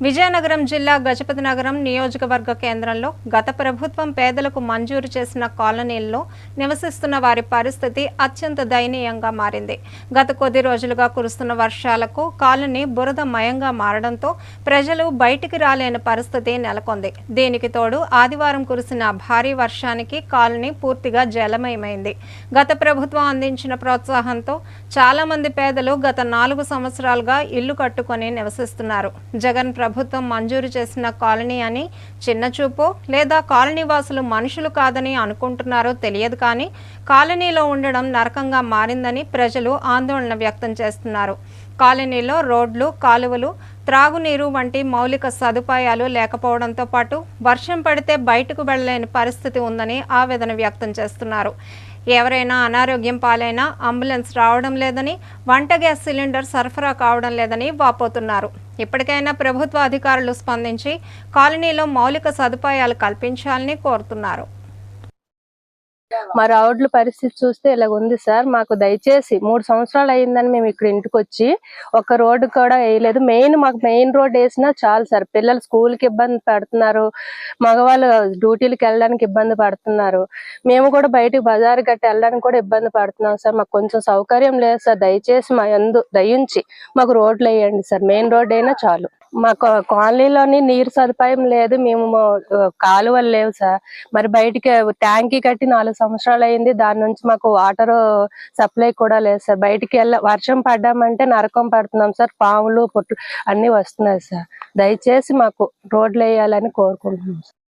విజయనగరం జిల్లా గజపతి నగరం నియోజకవర్గ కేంద్రంలో గత ప్రభుత్వం పేదలకు మంజూరు చేసిన కాలనీల్లో నివసిస్తున్న వారి పరిస్థితి అత్యంత దయనీయంగా మారింది. గత కొద్ది రోజులుగా కురుస్తున్న వర్షాలకు కాలనీ బురదమయంగా మారడంతో ప్రజలు బయటికి రాలేని పరిస్థితి నెలకొంది. దీనికి తోడు ఆదివారం కురిసిన భారీ వర్షానికి కాలనీ పూర్తిగా జలమయమైంది. గత ప్రభుత్వం అందించిన ప్రోత్సాహంతో చాలా మంది పేదలు గత నాలుగు సంవత్సరాలుగా ఇల్లు కట్టుకొని నివసిస్తున్నారు. జగన్ ప్రభుత్వం మంజూరు చేసిన కాలనీ అని చిన్నచూపు లేదా కాలనీ వాసులు మనుషులు కాదని అనుకుంటున్నారో తెలియదు కానీ కాలనీలో ఉండడం నరకంగా మారిందని ప్రజలు ఆందోళన వ్యక్తం చేస్తున్నారు. కాలనీలో రోడ్లు కాలువలు త్రాగునీరు వంటి మౌలిక సదుపాయాలు లేకపోవడంతో పాటు వర్షం పడితే బయటకు వెళ్ళలేని పరిస్థితి ఉందని ఆవేదన వ్యక్తం చేస్తున్నారు. ఎవరైనా అనారోగ్యం పాలైనా అంబులెన్స్ రావడం లేదని వంట గ్యాస్ సిలిండర్ సరఫరా కావడం లేదని వాపోతున్నారు. ఇప్పటికైనా ప్రభుత్వ అధికారులు స్పందించి కాలనీలో మౌలిక సదుపాయాలు కల్పించాలని కోరుతున్నారు. మా రావుడ్ల పరిస్థితి చూస్తే ఇలా ఉంది సార్. మాకు దయచేసి మూడు సంవత్సరాలు అయిందని మేము ఇక్కడ ఇంటికి వచ్చి ఒక రోడ్డు కూడా వేయలేదు. మెయిన్ మాకు మెయిన్ రోడ్ వేసినా చాలు సార్. పిల్లలు స్కూల్కి ఇబ్బంది పడుతున్నారు. మగవాళ్ళు డ్యూటీలకు వెళ్ళడానికి ఇబ్బంది పడుతున్నారు. మేము కూడా బయటకు బజార్ గట్టి వెళ్ళడానికి కూడా ఇబ్బంది పడుతున్నాం సార్. మాకు కొంచెం సౌకర్యం లేదు సార్. దయచేసి మా ఎందు దయించి మాకు రోడ్లు వేయండి సార్. మెయిన్ రోడ్ అయినా చాలు. మాకు కాలనీలోని నీరు సదుపాయం లేదు. మేము కాలువలు లేవు సార్. మరి బయటికి ట్యాంకీ కట్టి నాలుగు సంవత్సరాలు అయింది. దాని నుంచి మాకు వాటర్ సప్లై కూడా లేదు సార్. బయటికి వెళ్ళ వర్షం పడ్డామంటే నరకం పడుతున్నాం సార్. పాములు పొట్టు అన్ని వస్తున్నాయి సార్. దయచేసి మాకు రోడ్లు వేయాలని కోరుకుంటున్నాం సార్.